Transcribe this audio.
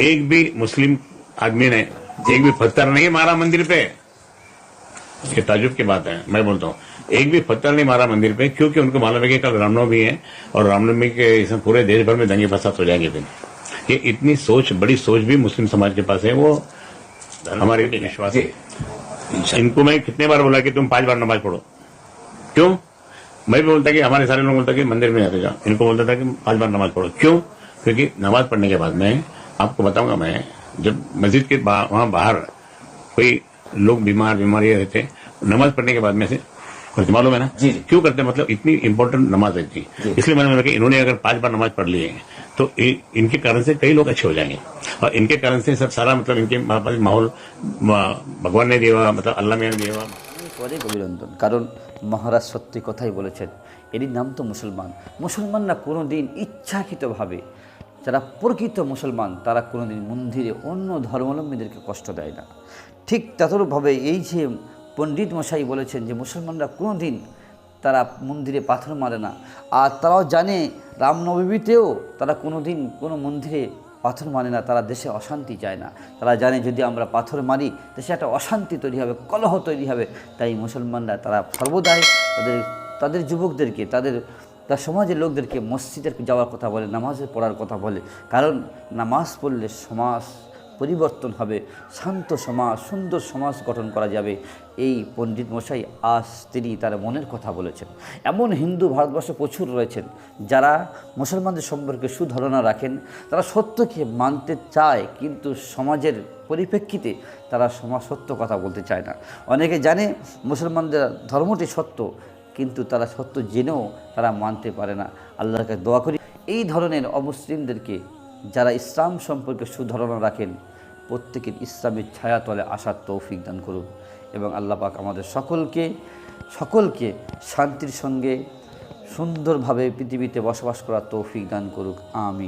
एक भी मुस्लिम आदमी ने एक भी पत्थर नहीं मारा मंदिर पे। ये ताजुब की बात है मैं बोलता हूँ। एक भी पत्थर नहीं मारा मंदिर पे क्योंकि उनको मालूम है कि कल रामनवमी है और रामनवमी के इसमें पूरे देश भर में दंगे फसाद हो जाएँगे दिन ये इतनी सोच बड़ी सोच भी मुस्लिम समाज के पास है वो हमारे विश्वास। है इनको मैं कितने बार बोला कि तुम पाँच बार नमाज़ पढ़ो। क्यों? मैं भी बोलता कि हमारे सारे लोग बोलता कि मंदिर में आते जाओ। इनको बोलता था कि पाँच बार नमाज़ पढ़ो। क्यों? क्योंकि नमाज़ पढ़ने के बाद में आपको बताऊंगा मैं जब मस्जिद के बा, वहां बाहर कोई लोग बीमार बीमारी रहते नमाज पढ़ने के बाद में से कुछ मालूम है ना जी, जी। क्यों करते हैं? मतलब इतनी इंपॉर्टेंट नमाज है जी इसलिए मैंने बोला कि इन्होंने अगर पांच बार नमाज पढ़ ली है तो इ- इनके कारण से कई लोग अच्छे हो जाएंगे और इनके कारण से सब सारा मतलब इनके पास माहौल म- भगवान ने दिया हुआ, मतलब अल्लाह ने दिया हुआ অনেক অনেক অভিনন্দন কারণ মহারাজ সত্যি কথাই বলেছেন এরই নাম তো মুসলমান মুসলমানরা কোনো দিন ইচ্ছাকৃতভাবে যারা প্রকৃত মুসলমান, তারা কোনো দিন মন্দিরে অন্য ধর্মাবলম্বীদেরকে কষ্ট দেয় না। ঠিক ততভাবে এই যে পণ্ডিত মশাই বলেছেন যে, মুসলমানরা কোনো দিন তারা মন্দিরে পাথর মারে না। আর তারাও জানে, রামনবমীতেও তারা কোনো দিন কোনো মন্দিরে পাথর মানে না, তারা দেশে অশান্তি চায় না। তারা জানে যদি আমরা পাথর মারি, দেশে একটা অশান্তি তৈরি হবে, কলহ তৈরি হবে। তাই মুসলমানরা তারা সর্বদাই তাদের তাদের যুবকদেরকে, তাদের তার সমাজের লোকদেরকে মসজিদের যাওয়ার কথা বলে, নামাজে পড়ার কথা বলে। কারণ নামাজ পড়লে সমাজ পরিবর্তন হবে, শান্ত সমাজ, সুন্দর সমাজ গঠন করা যাবে। এই পণ্ডিত মশাই আজ তিনি তার মনের কথা বলেছেন। এমন হিন্দু ভারতবর্ষে প্রচুর রয়েছেন যারা মুসলমানদের সম্পর্কে সুধারণা রাখেন, তারা সত্যকে মানতে চায়, কিন্তু সমাজের পরিপ্রেক্ষিতে তারা সমাজ সত্য কথা বলতে চায় না। অনেকে জানে মুসলমানদের ধর্মটি সত্য কিন্তু তারা সত্য জেনেও তারা মানতে পারে না। আল্লাহকে দোয়া করি, এই ধরনের অমুসলিমদেরকে যারা ইসলাম সম্পর্কে সুধারণা রাখেন, প্রত্যেকের ইসলামের ছায়াতলে আসার তৌফিক দান করুন এবং আল্লাহ পাক আমাদের সকলকে সকলকে শান্তির সঙ্গে সুন্দরভাবে পৃথিবীতে বসবাস করার তৌফিক দান করুক। আমি